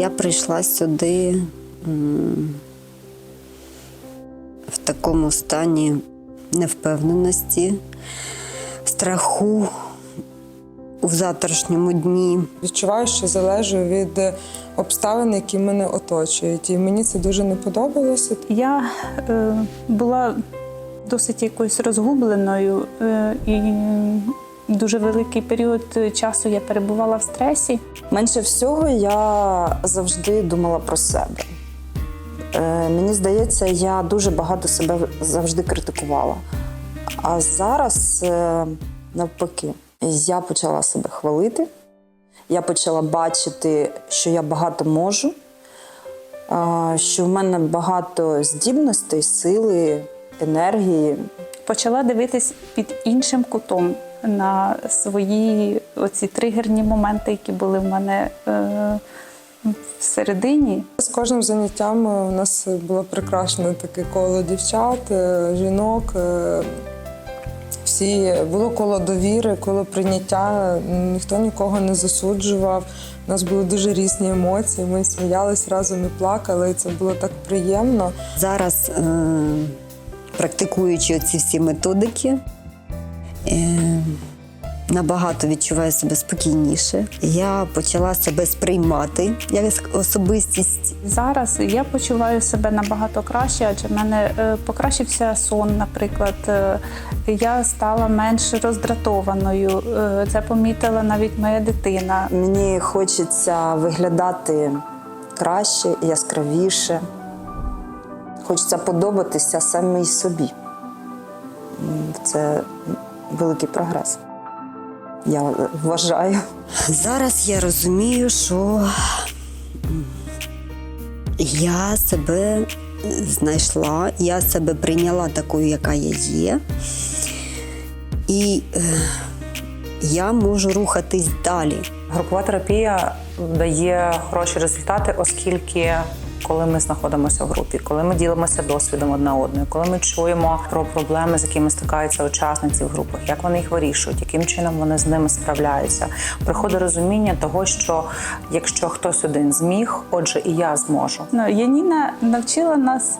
Я прийшла сюди в такому стані невпевненості, страху у завтрашньому дні. Відчуваю, що залежу від обставин, які мене оточують. І мені це дуже не подобалося. Я е, була досить якоюсь розгубленою, е, і дуже великий період часу я перебувала в стресі. Менше всього я завжди думала про себе. Е, мені здається, я дуже багато себе завжди критикувала. А зараз, е, навпаки, я почала себе хвалити, я почала бачити, що я багато можу, е, що в мене багато здібностей, сили, енергії. Почала дивитись під іншим кутом на свої оці тригерні моменти, які були в мене е, всередині. З кожним заняттям е, у нас було прикрашено таке коло дівчат, е, жінок. е, Всі було коло довіри, коло прийняття. Ніхто нікого не засуджував. У нас були дуже різні емоції. Ми сміялись разом і плакали. І це було так приємно. Зараз, е, практикуючи ці всі методики, е, набагато відчуваю себе спокійніше. Я почала себе сприймати як особистість. Зараз я почуваю себе набагато краще, адже в мене е, покращився сон, наприклад. Е, Я стала менш роздратованою. Е, Це помітила навіть моя дитина. Мені хочеться виглядати краще, яскравіше. Хочеться подобатися самій собі. Це великий прогрес. Я вважаю. Зараз я розумію, що я себе знайшла, я себе прийняла такою, яка я є. І е, я можу рухатись далі. Групова терапія дає хороші результати, оскільки коли ми знаходимося в групі, коли ми ділимося досвідом одна одною, коли ми чуємо про проблеми, з якими стикаються учасниці в групах, як вони їх вирішують, яким чином вони з ними справляються, приходить розуміння того, що якщо хтось один зміг, отже, і я зможу. Ну, Яніна навчила нас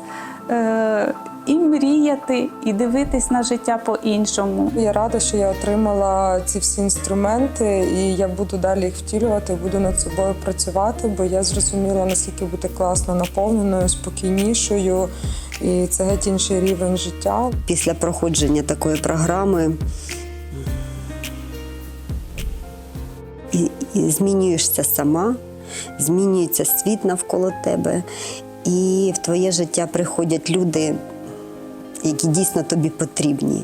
і мріяти, і дивитись на життя по-іншому. Я рада, що я отримала ці всі інструменти, і я буду далі їх втілювати, буду над собою працювати, бо я зрозуміла, наскільки бути класно наповненою, спокійнішою. І це геть інший рівень життя. Після проходження такої програми і, і змінюєшся сама, змінюється світ навколо тебе, і в твоє життя приходять люди, які дійсно тобі потрібні,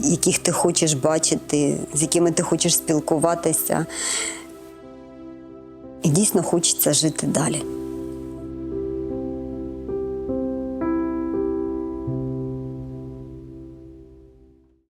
яких ти хочеш бачити, з якими ти хочеш спілкуватися. І дійсно хочеться жити далі.